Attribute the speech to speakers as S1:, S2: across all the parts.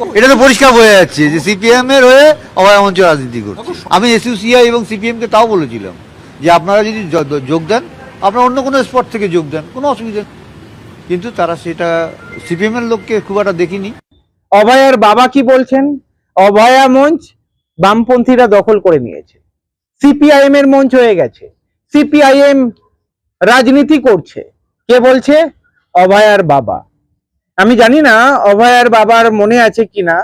S1: এটা তো পরিষ্কার বোঝা যাচ্ছে যে সিপিএম এর হয়ে অভয় মঞ্চ রাজনীতি করছে। আমি এসইউসিআই এবং সিপিএম কে তাও বলেছিলাম যে আপনারা যদি যোগ দেন আপনারা অন্য কোনো স্পট থেকে যোগ দেন কোনো অসুবিধা নেই। কিন্তু তারা সেটা সিপিএম এর লোককে খুব একটা দেখিনি।
S2: অভয়ার বাবা কি বলছেন? অভয়া মঞ্চ বামপন্থীরা দখল করে নিয়েছে। সিপিআইএম এর মঞ্চ হয়ে গেছে। সিপিআইএম রাজনীতি করছে। কে বলছে? অভয়ার বাবা। আমি জানি না, অভয়ার বাবার মনে আছে কিনা।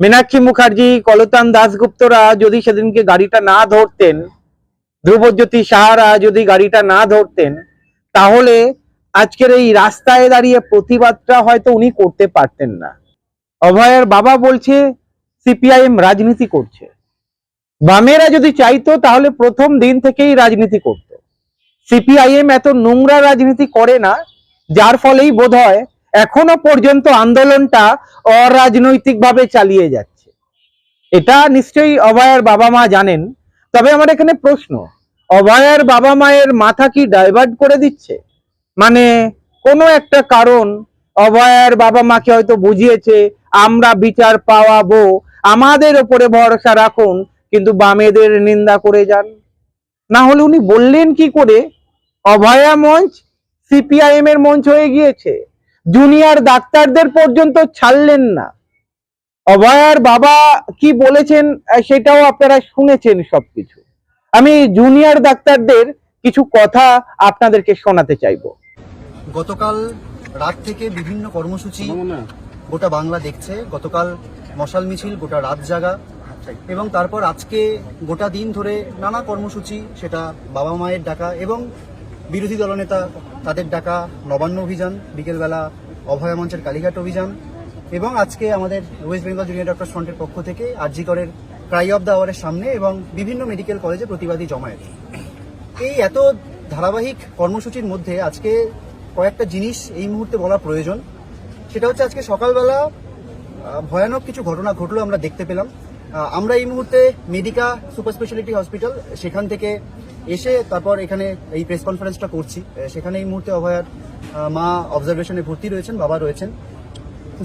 S2: মীনাক্ষী মুখার্জি, কলতান দাসগুপ্তরা যদি সেদিনকে গাড়িটা না ধরতেন, ধ্রুবজ্যোতি সাহারা যদি গাড়িটা না ধরতেন, তাহলে আজকের এই রাস্তায় দাঁড়িয়ে প্রতিবাদটা হয়তো উনি করতে পারতেন না। অভয়ের বাবা বলছে, সিপিআইএম রাজনীতি করছে। বামেরা যদি চাইতো, তাহলে প্রথম দিন থেকেই রাজনীতি করত। সিপিআইএম এত নোংরা রাজনীতি করে না, যার ফলেই বোধ হয় এখনও পর্যন্ত আন্দোলনটা অরাজনৈতিকভাবে চালিয়ে যাচ্ছে। এটা নিশ্চয়ই অভয়ের বাবা মা জানেন, তবে আমার এখানে প্রশ্ন, অভয়ের বাবা মায়ের মাথা কি ডাইভার্ট করে দিচ্ছে? মানে কোনো একটা কারণ অভয়ের বাবা মাকে হয়তো বুঝিয়েছে, আমরা বিচার পাওয়াবো, আমাদের ওপরে ভরসা রাখুন, কিন্তু বামেদের নিন্দা করে যান। না হলে উনি বললেন কি করে? অভয়া মঞ্চ, সিপিআইএম এর মঞ্চ হয়ে গিয়েছে। জুনিয়র ডাক্তারদের পর্যন্ত ছাড়লেন না। অভয়ার বাবা কি বলেছেন সেটাও আপনারা শুনেছেন সবকিছু। আমি জুনিয়র ডাক্তারদের কিছু কথা আপনাদেরকে শোনাতে চাইব।
S3: গতকাল রাত থেকে বিভিন্ন কর্মসূচি গোটা বাংলা দেখছে। গতকাল মশাল মিছিল গোটা রাত জাগা। এবং তারপর আজকে গোটা দিন ধরে নানা কর্মসূচি সেটা বাবা মায়ের ডাকা এবং বিরোধী দলনেতা তাদের ডাকা নবান্ন অভিযান, বিকেলবেলা অভয়া মঞ্চের কালীঘাট অভিযান এবং আজকে আমাদের ওয়েস্ট বেঙ্গল জুনিয়র ডক্টর ফ্রন্টের পক্ষ থেকে আরজি করের ক্রাই অফ দ্য আওয়ারের সামনে এবং বিভিন্ন মেডিকেল কলেজে প্রতিবাদী জমায়েত। এই এত ধারাবাহিক কর্মসূচির মধ্যে আজকে কয়েকটা জিনিস এই মুহূর্তে বলা প্রয়োজন। সেটা হচ্ছে আজকে সকালবেলা ভয়ানক কিছু ঘটনা ঘটলো আমরা দেখতে পেলাম। আমরা এই মুহূর্তে মেডিকা সুপার স্পেশালিটি হসপিটাল সেখান থেকে এসে তারপর এখানে এই প্রেস কনফারেন্সটা করছি। সেখানে এই মুহূর্তে অভয়ার মা অবজারভেশনে ভর্তি রয়েছেন, বাবা রয়েছেন।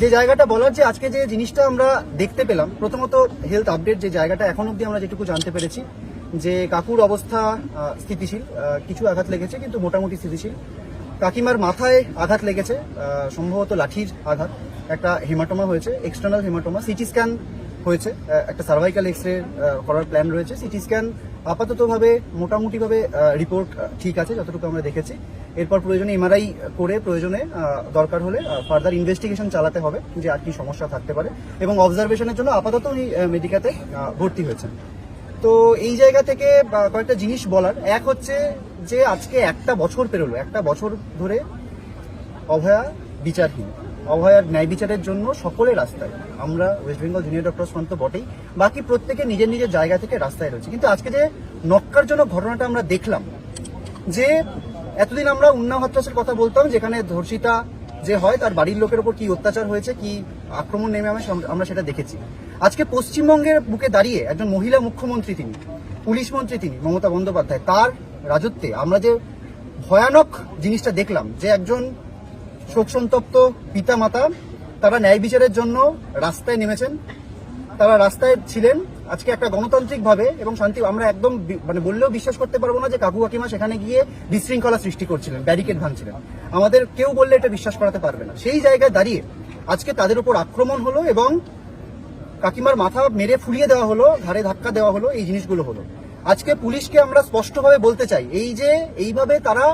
S3: যে জায়গাটা বলার যে আজকে যে জিনিসটা আমরা দেখতে পেলাম, প্রথমত হেলথ আপডেট যে জায়গাটা এখন অবধি আমরা যেটুকু জানতে পেরেছি, যে কাকুর অবস্থা স্থিতিশীল কিছু আঘাত লেগেছে, কিন্তু মোটামুটি স্থিতিশীল। কাকিমার মাথায় আঘাত লেগেছে সম্ভবত লাঠির আঘাত, একটা হেমাটোমা হয়েছে এক্সটার্নাল হেমাটোমা সিটি স্ক্যান হয়েছে। একটা সার্ভাইকাল এক্স রে করার প্ল্যান রয়েছে। সিটি স্ক্যান আপাততভাবে মোটামুটিভাবে রিপোর্ট ঠিক আছে, যতটুকু আমরা দেখেছি। এরপর প্রয়োজনে এমআরআই করে, প্রয়োজনে দরকার হলে ফার্দার ইনভেস্টিগেশন চালাতে হবে যে আর কি সমস্যা থাকতে পারে। এবং অবজারভেশনের জন্য আপাতত উনি মেডিকাতে ভর্তি হয়েছেন। তো এই জায়গা থেকে কয়েকটা জিনিস বলার। এক হচ্ছে যে আজকে একটা বছর পেরোলো। একটা বছর ধরে অভয়া বিচারহীন। অভয়ার ন্যায় বিচারের জন্য সকলে রাস্তায়। আমরা West Bengal junior doctor front তো বটেই। বাকি প্রত্যেকে নিজের নিজের জায়গা থেকে রাস্তায় রয়েছে। কিন্তু আজকে যে নক্কারজনক ঘটনাটা আমরা দেখলাম, যে এতদিন আমরা উন্নাও হত্যাসের কথা বলতাম, যেখানে ধর্ষিতা যে হয়, তার বাড়ির লোকের ওপর কি অত্যাচার হয়েছে, কি আক্রমণ নেমে আমরা সেটা দেখেছি। আজকে পশ্চিমবঙ্গের বুকে দাঁড়িয়ে একজন মহিলা মুখ্যমন্ত্রী তিনি, পুলিশ মন্ত্রী তিনি, মমতা বন্দ্যোপাধ্যায়, তার রাজত্বে আমরা যে ভয়ানক জিনিসটা দেখলাম, যে একজন শোকসন্তপ্ত পিতা মাতা তারা ন্যায় বিচারের জন্য রাস্তায় নেমেছেন। তারা রাস্তায় ছিলেন। আজকে একটা গণতান্ত্রিক ভাবে এবং শান্তি, আমরা একদম মানে বললেও বিশ্বাস করতে পারব না যে কাকু কাকিমা সেখানে গিয়ে বিশৃঙ্খলা সৃষ্টি করছিলেন, ব্যারিকেড ভাঙছিলেন। আমাদের কেউ বললে এটা বিশ্বাস করাতে পারবে না। সেই জায়গায় দাঁড়িয়ে আজকে তাদের উপর আক্রমণ হলো এবং কাকিমার মাথা মেরে ফুলিয়ে দেওয়া হলো, ঘাড়ে ধাক্কা দেওয়া হলো, এই জিনিসগুলো হলো। আজকে পুলিশকে আমরা স্পষ্টভাবে বলতে চাই, এই যে এইভাবে তারা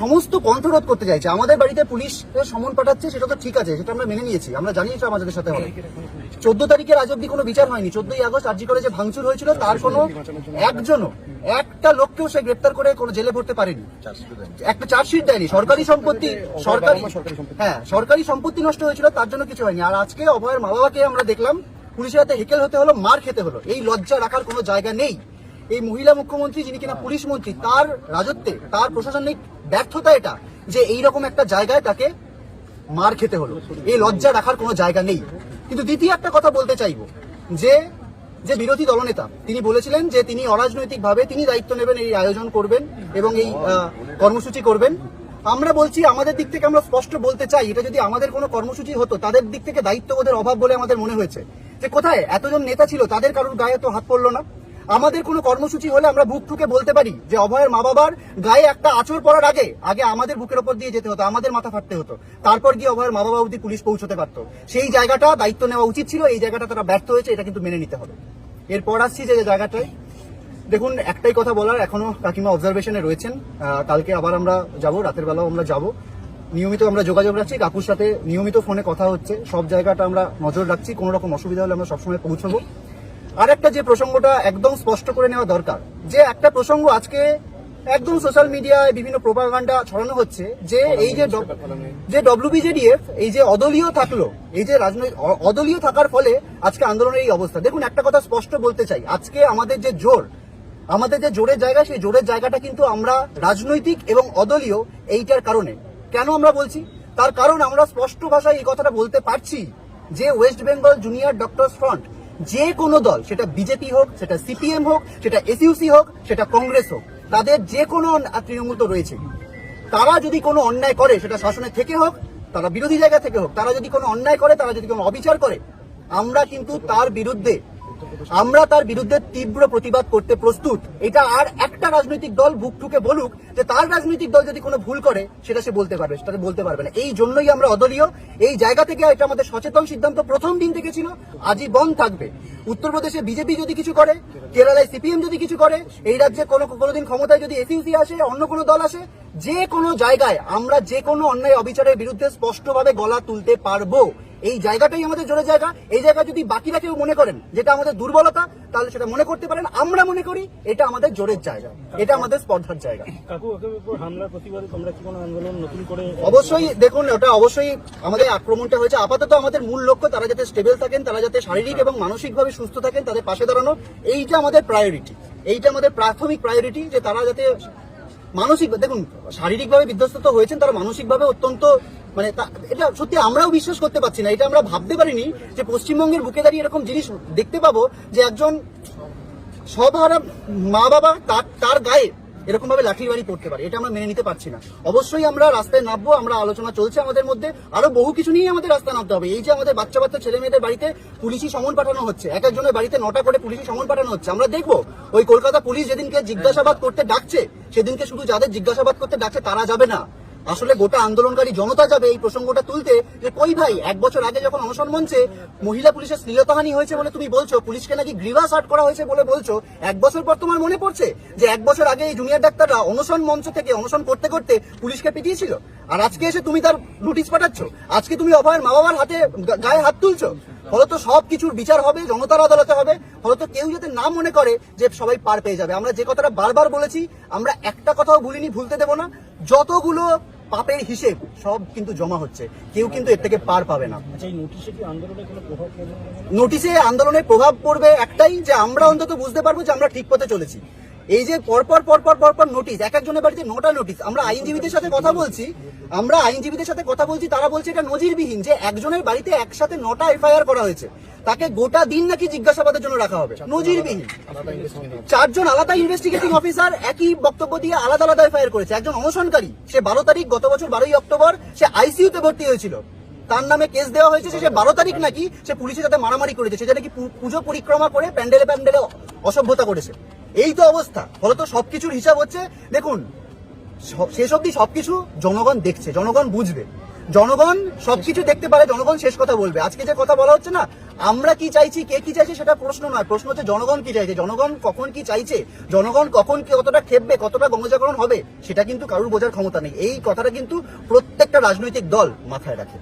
S3: সমস্ত কণ্ঠরোধ করতে চাইছে। আমাদের বাড়িতে পুলিশ সমন পাঠাচ্ছে, সেটা তো ঠিক আছে, সেটা আমরা মেনে নিয়েছি। আমরা জানি এটা আমাদের সাথে হবে। চোদ্দ তারিখের আজ অব্দি কোনো বিচার হয়নি। চোদ্দই আগস্ট আর্জি করে যে ভাঙচুর হয়েছিল, তার কোনো একজনও, একটা লোককেও সে গ্রেপ্তার করে কোনো জেলে ভরতে পারেনি। একটা চার্জশিট দেয়নি। সরকারি সম্পত্তি, সরকারি হ্যাঁ সরকারি সম্পত্তি নষ্ট হয়েছিল, তার জন্য কিছু হয়নি। আর আজকে অভয়ের মা বাবাকে আমরা দেখলাম, পুলিশের হাতে হেকেল হতে হলো, মার খেতে হলো। এই লজ্জা রাখার কোনো জায়গা নেই। এই মহিলা মুখ্যমন্ত্রী যিনি কিনা পুলিশ মন্ত্রী, তার রাজত্বে, তার প্রশাসনিক ব্যর্থতা এটা যে এইরকম একটা জায়গায় তাকে মার খেতে হলো। এই লজ্জা রাখার কোনো জায়গা নেই। কিন্তু দ্বিতীয় একটা কথা বলতে চাইব, যে যে বিরোধী দলনেতা, তিনি বলেছিলেন যে তিনি অরাজনৈতিকভাবে তিনি দায়িত্ব নেবেন, এই আয়োজন করবেন এবং এই কর্মসূচি করবেন। আমরা বলছি আমাদের দিক থেকে আমরা স্পষ্ট বলতে চাই, এটা যদি আমাদের কোনো কর্মসূচি হতো, তাদের দিক থেকে দায়িত্ববোধের অভাব বলে আমাদের মনে হয়েছে। যে কোথায়? এতজন নেতা ছিল, তাদের কারোর গায়ে তো হাত পড়ল না। আমাদের কোনো কর্মসূচি হলে আমরা বুক ঠুকে বলতে পারি যে অভয়ের মা বাবার গায়ে একটা আচর পড়ার আগে আগে আমাদের বুকের ওপর দিয়ে যেতে হতো, আমাদের মাথা ফাটতে হতো। তারপর গিয়ে অভয়ের মা বাবা অবধি পুলিশ পৌঁছতে পারতো। সেই জায়গাটা দায়িত্ব নেওয়া উচিত ছিল, এই জায়গাটা তারা ব্যর্থ হয়েছে, এটা কিন্তু মেনে নিতে হবে। এরপর আসছি যে জায়গাটায়। দেখুন, একটাই কথা বলার, এখনও কাকিমা অবজারভেশনে রয়েছেন। কালকে আবার আমরা যাব, রাতের বেলাও আমরা যাব। নিয়মিত আমরা যোগাযোগ রাখছি, কাকুর সাথে নিয়মিত ফোনে কথা হচ্ছে। সব জায়গাটা আমরা নজর রাখছি, কোনো রকম অসুবিধা হলে আমরা সবসময় পৌঁছবো। আর একটা যে প্রসঙ্গটা একদম স্পষ্ট করে নেওয়া দরকার যে একটা প্রসঙ্গ আজকে একদম সোশ্যাল মিডিয়ায় বিভিন্ন প্রোপাগান্ডা ছড়ানো হচ্ছে যে এই যে যে ডব্লিউবিজেডিএফ এই যে অদলীয় থাকল এই যে রাজনৈতিক অদলীয় থাকার ফলে আজকে আন্দোলনের এই অবস্থা। দেখুন একটা কথা স্পষ্ট বলতে চাই আজকে আমাদের যে জোর আমাদের যে জোরের জায়গা সেই জোরের জায়গাটা কিন্তু আমরা রাজনৈতিক এবং অদলীয় এইটার কারণে। কেন আমরা বলছি? তার কারণ আমরা স্পষ্ট ভাষায় এই কথাটা বলতে পারছি যে West Bengal junior doctor front যে কোনো দল, সেটা বিজেপি হোক, সেটা সিপিএম হোক, সেটা এসইউসি হোক, সেটা কংগ্রেস হোক, তাদের যে কোনো তৃণমূল তো রয়েছে। তারা যদি কোনো অন্যায় করে, সেটা শাসনের থেকে হোক, তারা বিরোধী জায়গা থেকে হোক, তারা যদি কোনো অন্যায় করে, তারা যদি কোনো অবিচার করে, আমরা কিন্তু তার বিরুদ্ধে আমরা তার বিরুদ্ধে তীব্র প্রতিবাদ করতে প্রস্তুত। এটা আর একটা রাজনৈতিক দল বুক ঠুকে বলুক যে তার রাজনৈতিক দল যদি কোনো ভুল করে, সেটা সে বলতে পারবে সেটা বলতে পারবে না। এই জন্যই আমরা অদলীয়। এই জায়গা থেকে এটা আমাদের সচেতন সিদ্ধান্ত প্রথম দিন থেকে ছিল। আজীবন থাকবে। উত্তরপ্রদেশে বিজেপি যদি কিছু করে, কেরালায় সিপিএম যদি কিছু করে, এই রাজ্যে কোনো কোনোদিন ক্ষমতায় যদি এসইউসি আসে, অন্য কোনো দল আসে, যে কোনো জায়গায় আমরা যে কোনো অন্যায় অবিচারের বিরুদ্ধে স্পষ্টভাবে গলা তুলতে পারব। এই জায়গাটাই আমাদের জোরের জায়গা। এই জায়গা যদি বাকিরা কেউ মনে করেন যেটা আমাদের দুর্বলতা তাহলে সেটা মনে করতে পারেন। আমরা মনে করি এটা আমাদের জোরের জায়গা। এটা আমাদের স্পর্ধার জায়গা।
S4: কাকু হামলার প্রতিবাদে তোমরা কি কোনো আন্দোলন নতুন করে
S3: অবশ্যই দেখুন ওটা অবশ্যই আমাদের আক্রমণটা হয়েছে। আপাতত আমাদের মূল লক্ষ্য তারা যাতে স্টেবল থাকেন তারা যাতে শারীরিক এবং মানসিকভাবে সুস্থ থাকেন তাদের পাশে দাঁড়ানো। এইটা আমাদের প্রায়োরিটি এইটা আমাদের প্রাথমিক প্রায়োরিটি যে তারা যাতে মানসিক দেখুন শারীরিকভাবে বিধ্বস্ত তো হয়েছেন তারা মানসিকভাবে অত্যন্ত মানে এটা সত্যি আমরাও বিশ্বাস করতে পারছি না, এটা আমরা ভাবতে পারিনি যে পশ্চিমবঙ্গের বুকে দাঁড়িয়ে এরকম জিনিস দেখতে পাবো যে একজন সবহারা মা বাবা তার তার গায়ে এরকম ভাবে লাঠির বাড়ি পড়তে পারে, এটা আমরা মেনে নিতে পারছি না। অবশ্যই আমরা রাস্তায় নামবো, আমরা আলোচনা চলছে আমাদের মধ্যে, আরও বহু কিছু নিয়ে আমাদের রাস্তায় নামতে হবে। এই যে আমাদের বাচ্চা বাচ্চা ছেলে মেয়েদের বাড়িতে পুলিশি সমন পাঠানো হচ্ছে, এক একজনের বাড়িতে নটা করে পুলিশি সমন পাঠানো হচ্ছে, আমরা দেখব ওই কলকাতা পুলিশ যেদিনকে জিজ্ঞাসাবাদ করতে ডাকছে, সেদিনকে শুধু যাদের জিজ্ঞাসাবাদ করতে ডাকছে তারা যাবে না। আসলে গোটা আন্দোলনকারী জনতা যাবে এই প্রসঙ্গটা তুলতে যে কই ভাই, এক বছর আগে যখন অনশন মঞ্চে মহিলা পুলিশের শ্লীলতাহানি হয়েছে বলে তুমি বলছো, পুলিশকে নাকি গ্রিভাস আর্ট করা হয়েছে বলে বলছো, এক বছর পর তোমার মনে পড়ছে যে এক বছর আগে এই জুনিয়র ডাক্তাররা অনশন মঞ্চ থেকে অনশন করতে করতে পুলিশকে পিটিয়েছিল? আর আজকে এসে তুমি তার নোটিশ পাঠাচ্ছ? আজকে তুমি অভয়ের মা বাবার হাতে গায়ে হাত তুলছো? ফলত সব কিছুর বিচার হবে, জনতার আদালতে হবে, ফলত কেউ যাতে না মনে করে যে সবাই পার পেয়ে যাবে। আমরা যে কথাটা বারবার বলেছি, আমরা একটা কথাও ভুলিনি, ভুলতে দেব না। যতগুলো পাপের হিসেব সব কিন্তু জমা হচ্ছে। কেউ কিন্তু এর থেকে পার পাবে না।
S4: আচ্ছা নোটিশে
S3: নোটিশে আন্দোলনের প্রভাব পড়বে একটাই যে আমরা অন্তত বুঝতে পারব যে আমরা ঠিক পথে চলেছি। এই যে পরপর পরপর পরপর নোটিশ এক একজনের বাড়িতে নোটা নোটিশ আমরা আইনজীবীদের সাথে কথা বলছি, আমরা আইনজীবীদের সাথে কথা বলছি, তারা বলছে এটা নজিরবিহীন যে একজনের বাড়িতে একসাথে নটা এফআইআর করা হয়েছে, তাকে গোটা দিন নাকি জিজ্ঞাসাবাদের জন্য রাখা হবে, নজিরবিহীন। চারজন আলাদা ইনভেস্টিগেটিং অফিসার একই বক্তব্য দিয়ে আলাদা আলাদা এফআইআর করেছে, একজন অনশনকারী, সে বারো তারিখ গত বছর বারোই অক্টোবর সে আইসিইউতে ভর্তি হয়েছিল। তার নামে কেস দেওয়া হয়েছে, সে বারো তারিখ নাকি সে পুলিশের সাথে মারামারি করেছে, সেটা নাকি পুজো পরিক্রমা করে প্যান্ডেলে প্যান্ডেলে অসভ্যতা করেছে। এই তো অবস্থা। ফলত সবকিছুর হিসাব হচ্ছে, দেখুন শেষ অব্দি সবকিছু জনগণ দেখছে, জনগণ বুঝবে। জনগণ সবকিছু দেখতে পারে, জনগণ শেষ কথা বলবে। আজকে যে কথা বলা হচ্ছে না, আমরা কি চাইছি, কে কি চাইছে সেটা প্রশ্ন নয়। প্রশ্ন হচ্ছে জনগণ কি চাইছে, জনগণ কখন কি চাইছে, জনগণ কখন কি কতটা খেপবে, কতটা গণজাগরণ হবে, সেটা কিন্তু কারুর বোঝার ক্ষমতা নেই। এই কথাটা কিন্তু প্রত্যেকটা রাজনৈতিক দল মাথায় রাখে।